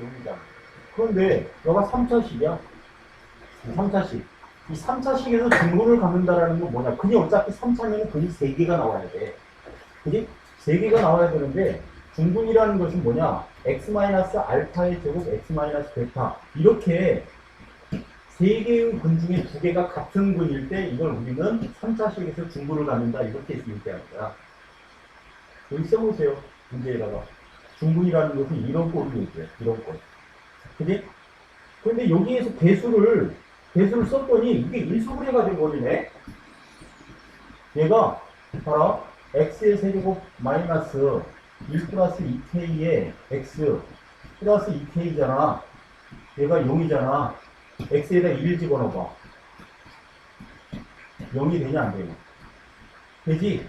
0이잖아. 그런데 너가 3차식이야. 3차식. 이 3차식에서 중분을 갖는다라는 건 뭐냐? 근이 어차피 3차면 근이 3개가 나와야 돼. 그지? 3개가 나와야 되는데 중분이라는 것은 뭐냐? x-알파의 제곱 x-베타 이렇게 세 개의 근 중에 두 개가 같은 근일 때 이걸 우리는 3차식에서 중분을 갖는다 이렇게 얘기하는 거야. 여기 써보세요. 문제에다가. 중분이라는 것은 이런 꼴로 있어요. 이런 꼴. 그지? 근데 여기에서 배수를, 배수를 썼더니 이게 일수분해가 돼버리네? 얘가, 봐라. x의 세제곱 마이너스 1 플러스 2k의 x 플러스 2k잖아. 얘가 0이잖아. x에다 1 집어넣어봐. 0이 되냐, 안 되냐? 되지?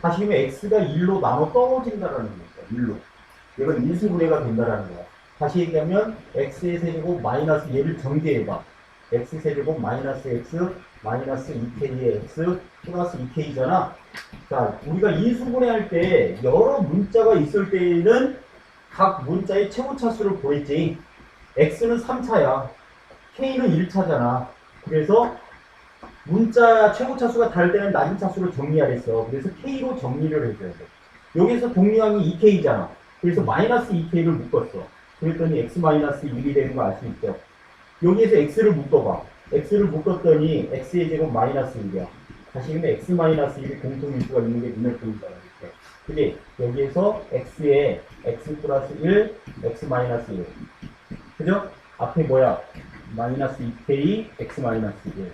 다시 하면 x가 1로 나눠 떨어진다라는 거야. 1로. 얘가 인수분해가 된다라는 거야. 다시 얘기하면 x의 세제곱 마이너스 얘를 정제해봐. x 세제곱 마이너스 x 마이너스 2k의 x 플러스 2k잖아. 자, 우리가 인수분해할 때 여러 문자가 있을 때에는 각 문자의 최고차수를 구했지. x는 3차야. k는 1차잖아. 그래서 문자 최고차수가 다를 때는 낮은 차수로 정리하랬어. 그래서 k로 정리를 해줘야 돼. 여기서 동류항이 2k잖아. 그래서 마이너스 2k를 묶었어. 그랬더니 x 마이너스 1이 되는 거 알 수 있죠. 여기에서 x를 묶어봐. x를 묶었더니 x의 제곱 마이너스 1이야. 다시 하면 x 마이너스 1이 공통인수가 있는 게 눈에 보이잖아. 이렇게. 그지? 여기에서 x에 x 플러스 1, x 마이너스 1. 그죠? 앞에 뭐야? 마이너스 2k, x 마이너스 1.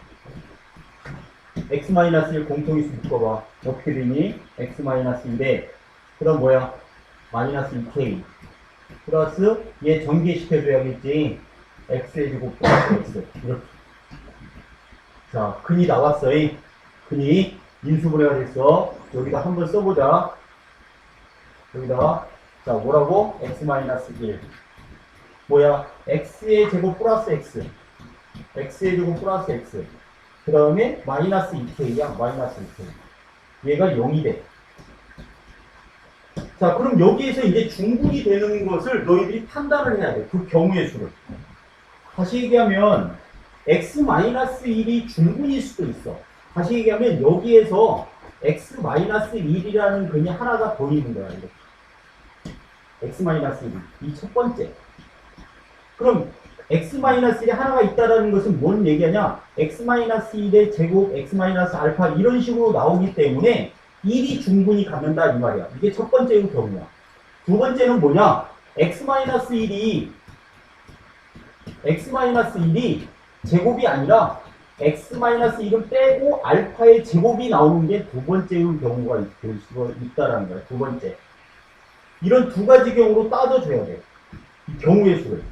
x 마이너스 1 공통인수 묶어봐. 어떻게 되니? x 마이너스 1에 그 다음 뭐야? 마이너스 2k 플러스 얘 전개시켜줘야겠지. X의 제곱 플러스 x. 이렇게. 자 근이 나왔어 이. 근이 인수분해가 됐어. 여기다 한번 써보자. 여기다가 자 뭐라고? x 마이너스 1 뭐야? x의 제곱 플러스 x. X의 제곱 플러스 x. 그 다음에 마이너스 2k야 마이너스 2k 얘가 0이 돼 자, 그럼 여기에서 이제 중분이 되는 것을 너희들이 판단을 해야 돼. 그 경우의 수를. 다시 얘기하면, x-1이 중분일 수도 있어. 다시 얘기하면, 여기에서 x-1이라는 근이 하나가 더 있는 거야, 이렇게. x-1. 이 첫 번째. 그럼, x-1이 하나가 있다라는 것은 뭔 얘기하냐? x-1의 제곱, x-알파 이런 식으로 나오기 때문에 1이 중분이 갖는다 이 말이야. 이게 첫 번째 경우야. 두 번째는 뭐냐? x-1이 x-1이 제곱이 아니라 x-1을 빼고 알파의 제곱이 나오는 게 두 번째의 경우가 될 수가 있다라는 거야. 두 번째. 이런 두 가지 경우로 따져줘야 돼. 이 경우의 수를.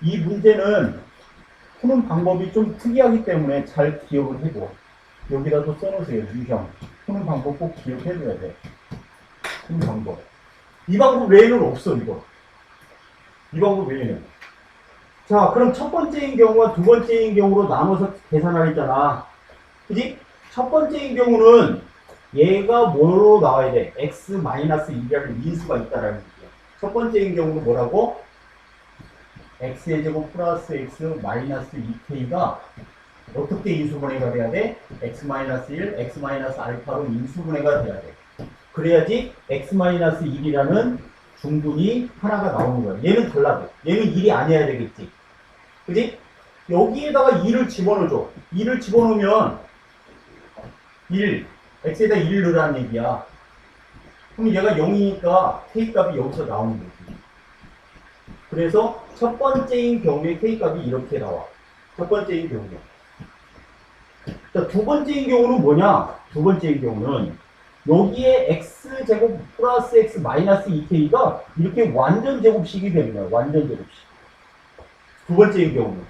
이 문제는 푸는 방법이 좀 특이하기 때문에 잘 기억을 해줘. 여기다 도 써놓으세요. 유형. 푸는 방법 꼭 기억해줘야 돼. 푸는 방법. 이 방법 외에는 없어, 이거. 이 방법 외에는. 자, 그럼 첫 번째인 경우와 두 번째인 경우로 나눠서 계산하랬잖아. 그지? 첫 번째인 경우는 얘가 뭐로 나와야 돼? x-2라는 인수가 있다라는 거죠. 첫 번째인 경우는 뭐라고? x의 제곱 플러스 x 마이너스 2k가 어떻게 인수분해가 돼야 돼? x-1, x-알파로 인수분해가 돼야 돼. 그래야지 x-1이라는 중분이 하나가 나오는 거야. 얘는 달라져. 얘는 1이 아니어야 되겠지. 그지? 여기에다가 2를 집어넣어줘. 2를 집어넣으면 1, x에다 1 넣으라는 얘기야. 그럼 얘가 0이니까 k값이 여기서 나오는 거지. 그래서 첫 번째인 경우에 k값이 이렇게 나와. 첫 번째인 경우에. 자, 두 번째인 경우는 뭐냐? 두 번째인 경우는 여기에 x제곱 플러스 x 마이너스 2k가 이렇게 완전 제곱식이 거야. 완전 제곱식. 두 번째인 경우는.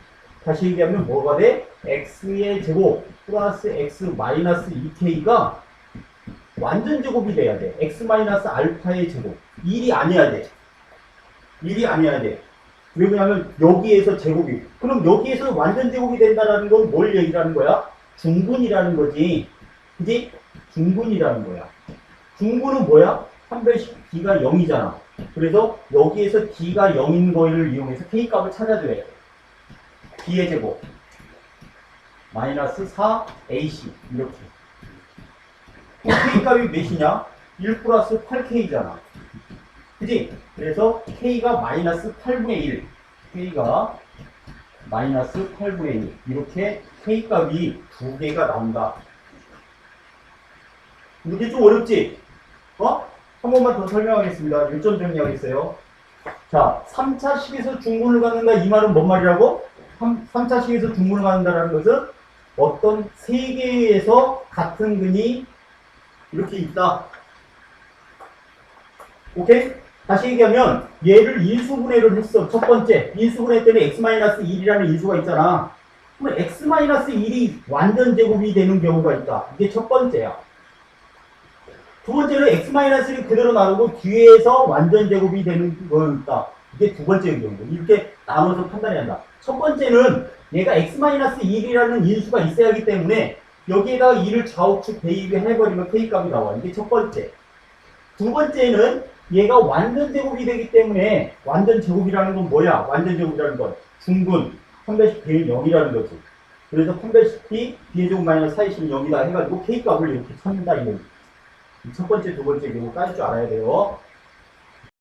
다시 얘기하면 뭐가 돼? x의 제곱 플러스 x 마이너스 2k가 완전 제곱이 돼야 돼. x 마이너스 알파의 제곱. 1이 아니어야 돼. 1이 아니어야 돼. 왜 그러냐면 여기에서 제곱이. 그럼 여기에서 완전 제곱이 된다는 건 뭘 얘기하는 거야? 중분이라는 거지. 그지? 중분이라는 거야. 중분은 뭐야? 300b가 0이잖아. 그래서 여기에서 D가 0인 거를 이용해서 K 값을 찾아줘야 돼. D의 제곱. 마이너스 4 AC. 이렇게. 그럼 K 값이 몇이냐? 1 플러스 8K잖아. 그지? 그래서 K가 마이너스 8분의 1. K가 마이너스 8분의 1. 이렇게 K 값이 두 개가 나온다. 이게 좀 어렵지? 어? 한 번만 더 설명하겠습니다. 요점 정리하겠어요. 자, 3차 식에서 중문을 갖는다. 이 말은 뭔 말이라고? 3, 3차 식에서 중문을 갖는다라는 것은 어떤 세 개에서 같은 근이 이렇게 있다. 오케이? 다시 얘기하면 얘를 인수분해를 했어. 첫 번째. 인수분해 때문에 x-1이라는 인수가 있잖아. 그럼 x-1이 완전 제곱이 되는 경우가 있다. 이게 첫 번째야. 두 번째는 x-1을 그대로 나누고 뒤에서 완전 제곱이 되는 거 있다. 이게 두 번째 경우. 이렇게 나눠서 판단해야 한다. 첫 번째는 얘가 x-1이라는 인수가 있어야 하기 때문에 여기에다가 2를 좌우측 대입해버리면 k값이 나와. 이게 첫 번째. 두 번째는 얘가 완전 제곱이 되기 때문에 완전 제곱이라는 건 뭐야? 완전 제곱이라는 건 중분 3배씩 비는 0이라는 거지. 그래서 3배씩 비 b의 제곱 마이너스 4이 0이다 해가지고 k값을 이렇게 찾는다. 이첫 번째, 두 번째 경우 따질 줄 알아야 돼요.